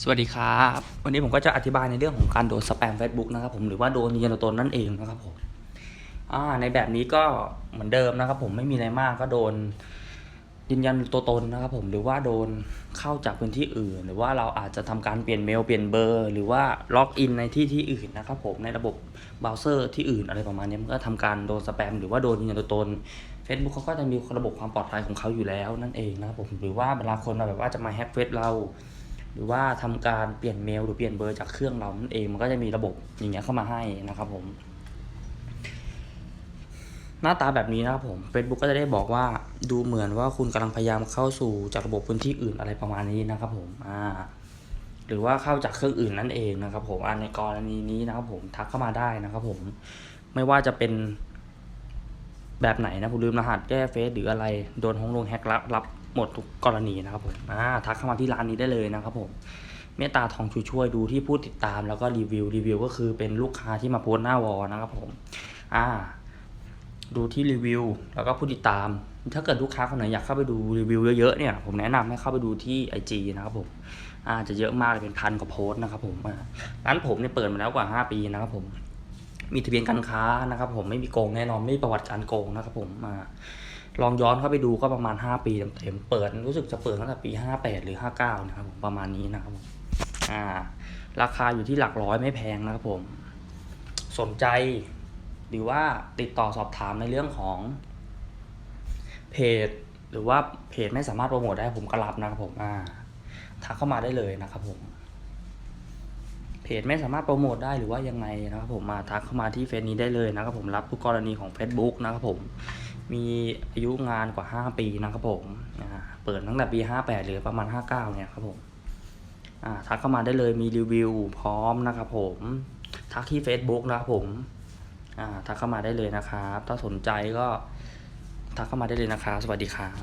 สวัสดีครับ วันนี้ผมก็จะอธิบายในเรื่องของการโดนสแปม Facebook นะครับผมหรือว่าโดนยืนยันตัวตนนั่นเองนะครับผมในแบบนี้ก็เหมือนเดิมนะครับ ผมไม่มีอะไรมากก็โดนยืนยันตัวตนนะครับ ผมหรือว่าโดนเข้าจากพื้นที่อื่น หรือว่าเราอาจจะทำการเปลี่ยนเมลเปลี่ยนเบอร์ หรือว่าล็อกอินในที่ที่อื่นนะครับ ผมในระบบเบราว์เซอร์ที่อื่นอะไรประมาณนี้มันก็ทำการโดนสแปม หรือว่าโดนยืนยันตัวตน Facebook เขาก็จะมีระบบความปลอดภัยของเขาอยู่แล้วนั่นเองนะครับผมหรือว่าเวลาคนมาแบบว่าจะมาแฮ็กเฟซเรา หรือว่าทำการเปลี่ยนเมลหรือเปลี่ยนเบอร์จากเครื่องเรานั่นเองมันก็จะมีระบบอย่างเงี้ยเข้ามาให้นะครับผม หน้าตาแบบนี้นะครับผม Facebook ก็จะได้บอกว่าดูเหมือนว่าคุณกำลังพยายามเข้าสู่จากระบบพื้นที่อื่นอะไรประมาณนี้นะครับผมอ่าหรือว่าเข้าจากเครื่องอื่นนั่นเองนะครับ ผมอ่าในกรณีนี้นะครับ ผมทักเข้ามาได้นะครับ ผมไม่ว่าจะเป็นแบบไหนนะผมลืมรหัสแก้เฟซหรืออะไรโดนฮงลงแฮกรับรับ หมดทุกกรณีนะครับผมอ่าทักเข้ามาที่ร้านนี้ได้เลยนะครับผมเมตตาทองช่วยช่วยดูที่ผู้ติดตามแล้วก็รีวิวรีวิวก็คือเป็นลูกค้าที่มาโพสหน้าวอลนะครับผมอ่าดูที่รีวิวแล้วก็ผู้ติดตาม ถ้าเกิดลูกค้าคนไหนอยากเข้าไปดูรีวิวเยอะๆเนี่ยผมแนะนำให้เข้าไปดูที่ IG นะครับผมอาจะเยอะมากเลยเป็นพันกว่าโพสนะครับผมร้านผมเนี่ยเปิดมาแล้วกว่า 5 ปีนะครับผม มีทะเบียนการค้านะครับผมไม่มีโกงแน่นอนไม่มีประวัติการโกงนะครับผมมา ลองย้อนเข้าไปดูก็ประมาณ 5 ปีเต็มๆเปิดรู้สึกจะเปิดตั้งแต่ปี 58 หรือ 59 นะครับผมประมาณนี้นะครับผมอ่า ราคาอยู่ที่หลักร้อยไม่แพงนะครับผม สนใจหรือว่าติดต่อสอบถามในเรื่องของ เพจ หรือว่าเพจไม่สามารถโปรโมทได้ผมก็รับนะครับผมอ่าทักเข้ามาได้เลยนะครับผมเพจไม่สามารถโปรโมทได้หรือว่ายังไงนะครับผมมาทักเข้ามาที่เฟซนี้ได้เลยนะครับผมรับทุกกรณีของ Facebook นะครับผม มีอายุงานกว่า 5 ปีนะครับผมอ่าเปิดตั้งแต่ปี 58 หรือประมาณ 59 เนี่ยครับผมอ่าทักเข้ามาได้เลยมีรีวิวพร้อมนะครับผมทักที่ Facebook นะครับผมอ่าทักเข้ามาได้เลยนะครับ ถ้าสนใจก็ทักเข้ามาได้เลยนะครับ สวัสดีครับ